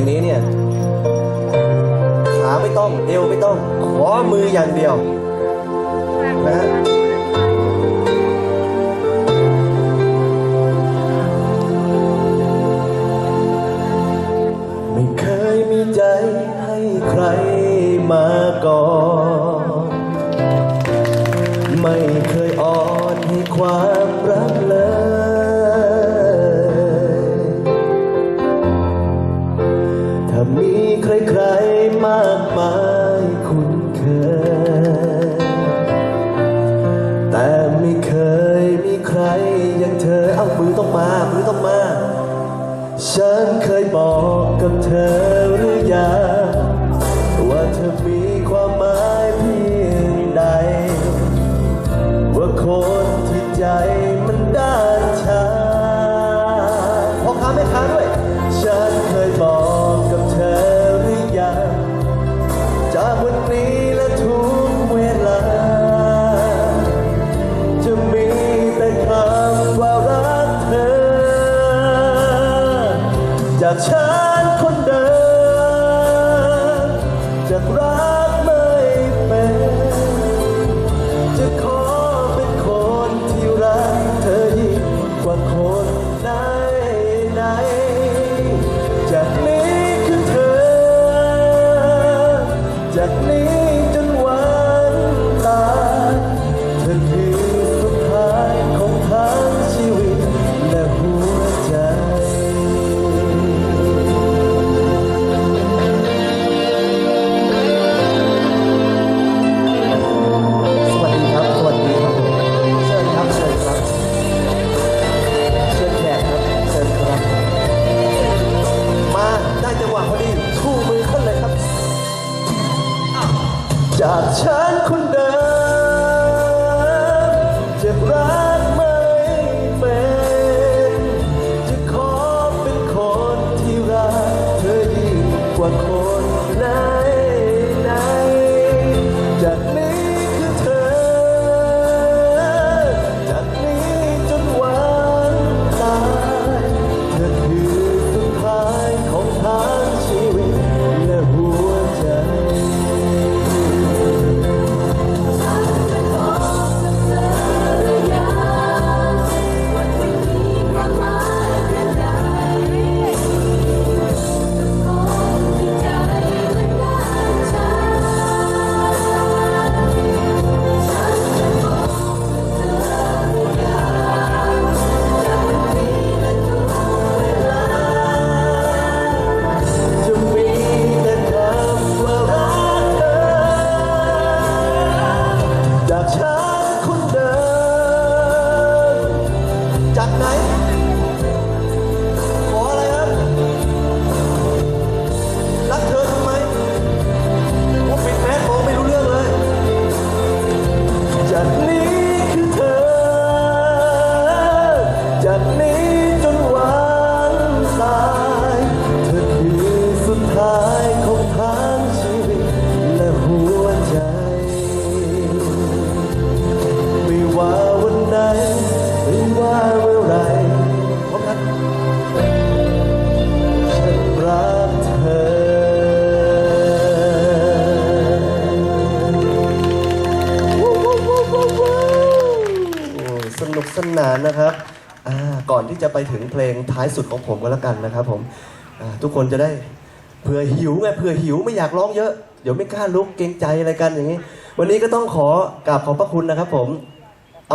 างนี้เนี่ยขาไม่ต้องเอวไม่ต้องขอมืออย่างเดียวนะฮะไม่เคยมีใจให้ใครมาก่อน มีใครๆมากมายคุ้นเคย แต่ไม่เคยมีใครอย่างเธอ เอามือต้องมามือต้องมา ฉันเคยบอกกับเธอหรือยัง จาานนะครับอ่าก่อนที่จะไปถึงเพลงท้ายสุดของผมก็แล้วกันนะครับผมอ่าทุกคนจะได้เผื่อหิวไงเผื่อหิวไม่อยากร้องเยอะ เดี๋ยวไม่กล้าลุกเกรงใจอะไรกันอย่างนี้ วันนี้ก็ต้องขอกราบขอบพระคุณนะครับผม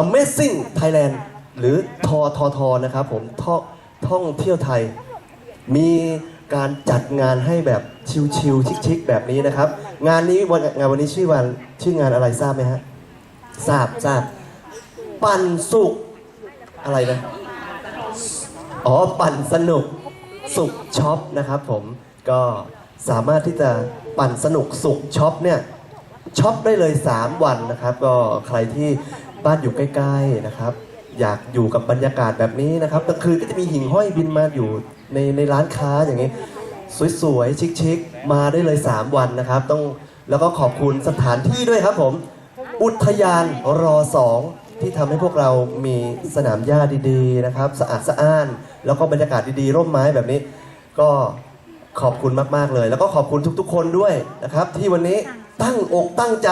Amazing Thailand หรือทอทอทอนะครับผมท่อท่องเที่ยวไทย มีการจัดงานให้แบบชิลๆชิคๆแบบนี้นะครับ งานนี้วันงานวันนี้ชื่อวันชื่องานอะไรทราบไหมฮะทราบทราบ ปั่นสุข อะไรนะ อ๋อ ปั่นสนุกสุขช็อปนะครับผม ก็สามารถที่จะปั่นสนุกสุขช็อปเนี่ยช็อปได้เลย 3 วันนะครับ ก็ใครที่บ้านอยู่ใกล้ๆนะครับ อยากอยู่กับบรรยากาศแบบนี้นะครับกลางคืนก็จะมีหิ่งห้อยบินมาอยู่ในในร้านค้าอย่างนี้ สวยๆ ชิคๆ มาได้เลย 3 วันนะครับ ต้องแล้วก็ขอบคุณสถานที่ด้วยครับผม อุทยานรอสอง ที่ทำให้พวกเรามีสนามหญ้าดีๆนะครับ สะอาดสะอ้าน แล้วก็บรรยากาศดีๆ ร่มไม้แบบนี้ ก็ขอบคุณมากๆเลย แล้วก็ขอบคุณทุกๆ คนด้วยนะครับ ที่วันนี้ตั้งอกตั้งใจ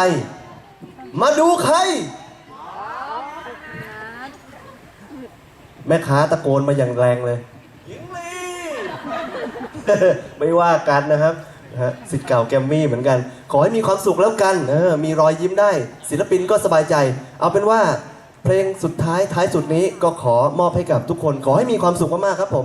มาดูใคร แม่ค้าตะโกนมาอย่างแรงเลยหญิงลี ไม่ว่ากันนะครับนะฮะสิทธิ์เก่าแกรมมี่เหมือนกัน ขอให้มีความสุขแล้วกันเออมีรอยยิ้มได้ ศิลปินก็สบายใจ เอาเป็นว่า เพลงสุดท้ายท้ายสุดนี้ก็ขอมอบให้กับทุกคน ขอให้มีความสุขมากๆครับผม